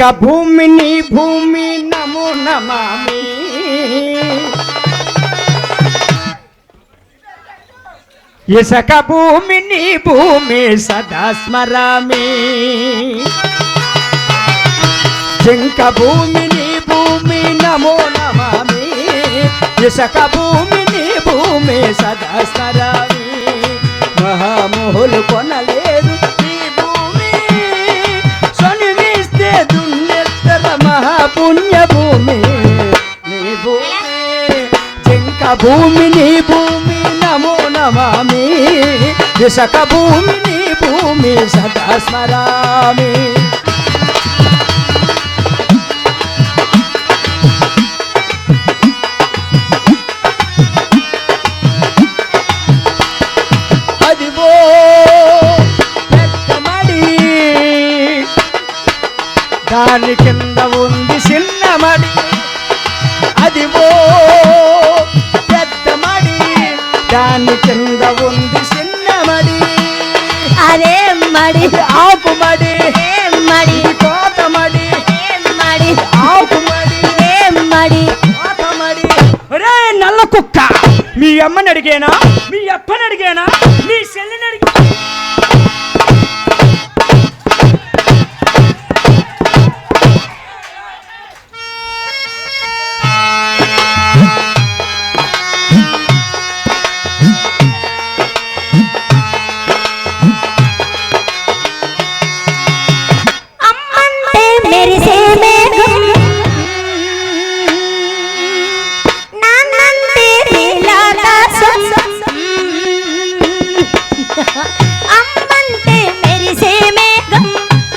మనకు భూమిని భూమి నమో నమామి. ఇసక భూమిని భూమి సదా స్మరామి. జింక భూమిని భూమి నమో నమామి. ఇసక భూమిని భూమి సదా స్మరామి. మహామోహులు కొనలేరు మహాపుణ్య భూమి నీ భూమి జింక భూమి నీ భూమి నమో నమామి విశక భూమి నీ భూమి సదా స్మరామి. దాని కింద ఉంది చిన్న మడి. అదే మడి. ఆకు మడి. మడి. కోత మడి. మడి. ఆకు మడి. మడి. కోత మడి. ఒరే నల్ల కుక్క మీ అమ్మని అడిగేనా? మీ అప్పని అడిగేనా? మీ చెల్లిని అడిగి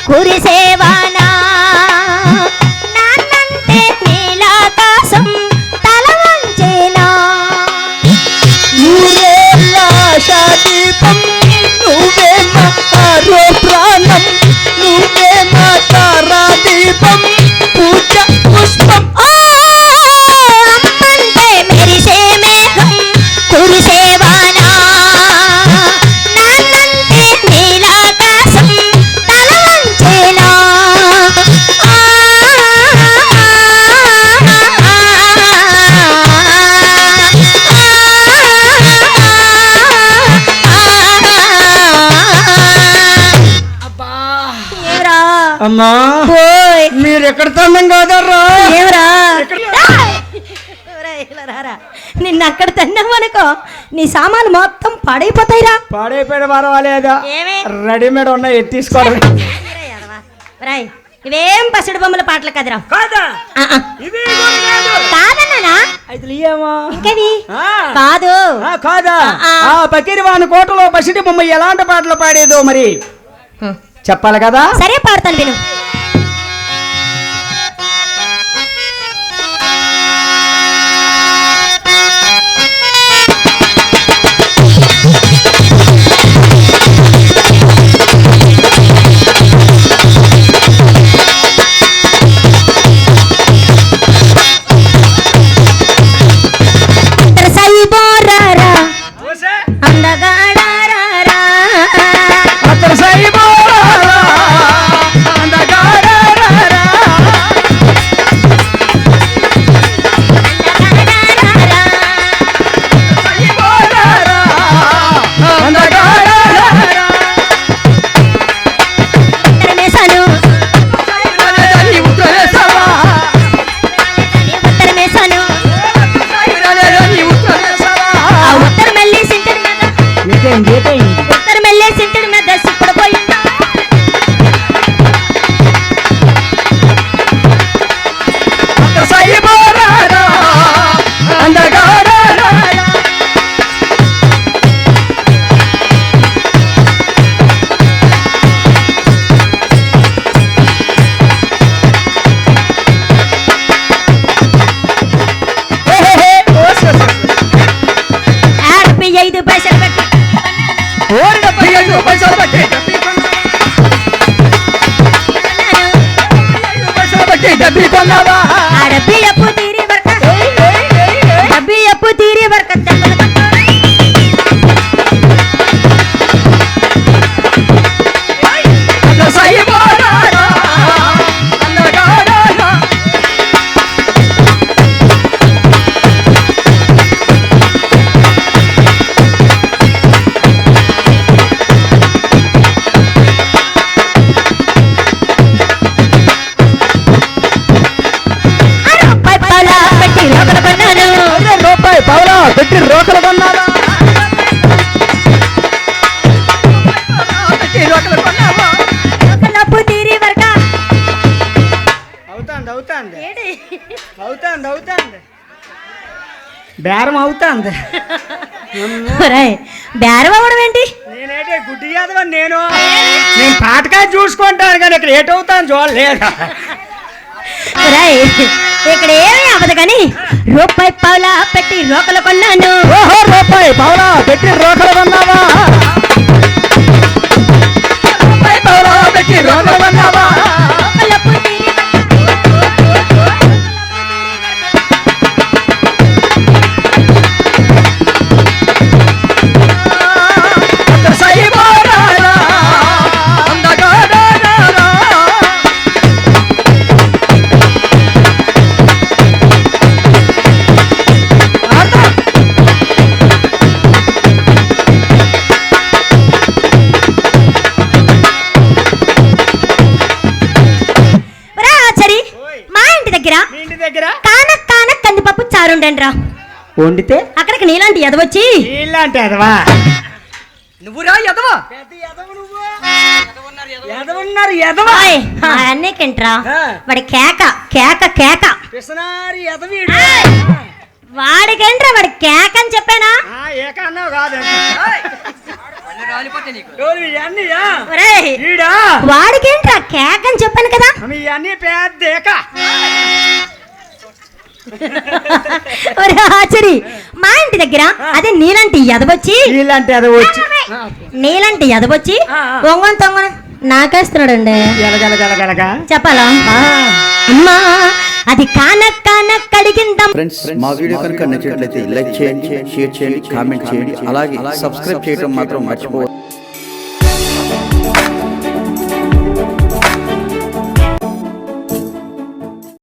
కురిసేవానా అమ్మా ఓయ్. మీరు ఎక్కడ తండం కాదర్రా ఏమరా. నిన్ను అక్కడ తన్నామనుకో నీ సామాన్లు మొత్తం పాడైపోతాయిరా. పాడైపోయిన పర్వాలేదా? రెడీమేడ్ ఉన్నాయి తీసుకోవడం రాయ్ ఇవేం పసిడి బొమ్మల పాటలు కదరా. కాదా? కాదు. ఆ. పకీరివాని కోటలో పసిడి బొమ్మ ఎలాంటి పాటలు పాడేదో మరి. చెప్పాలి కదా? సరే పాడతాను విను. Happy Banana! పెట్టి రోకలు కొన్నావా పెట్టి రోకలు కొన్నావా? డబ్బు తీరి వరక. అవుతాంది అవుతాంది. ఏడి? అవుతాంది అవుతాంది. బేరం అవుతాంది. బేరం అవ్వడం ఏంటి? నేనేటే గుడ్డి యాదవ నేను? నేను పాటకాయ చూసుకుంటాను కానీ ఇక్కడ ఏటవుతాను చూడలేదు? ఇక్కడ ఏమీ అవ్వదు కానీ రూపాయి పావులా పెట్టి రోకలు కొన్నాను. ఓహో రూపాయి పవలా పెట్టి రోకలు కొన్నావా? రూపాయి పవలా పెట్టి రోకలు దగ్గర? మీ ఇంటి దగ్గర? కాన కాన కందిపప్పు చారుండండి రా వండితే? అక్కడికి నీలాంటి ఎదవచ్చి నీళ్ళంటే ఎదవా నువ్వురా ఎదవా ఎదవన్నారు ఎదవా. వాడి కేక కేక కేక. పిసనారి ఎదవీడు వాడికేంట్రా వాడి కేక అని చెప్పానా ఇవన్నీయా ఒరేయ్ ఈడా? వాడికేంట్రా కేక అని చెప్పాను కదా? పెద్ద ఏక. ఒరే ఆచరి మా ఇంటి దగ్గర అదే నీలాంటి ఎదవచ్చి నీలాంటి ఎదవచ్చి ఆ, ఆ. ఒంగొని తొంగన నాకేస్తున్నాడండి. ఎలగలగలగలగా చెప్పాలా? అమ్మా అది కాన కాన కడిగిందం. ఫ్రెండ్స్ మా వీడియో కనుక నచ్చినట్లయితే లైక్ చేయండి షేర్ చేయండి కామెంట్ చేయండి అలాగే సబ్స్క్రైబ్ చేయడం మాత్రం మర్చిపోవద్దు.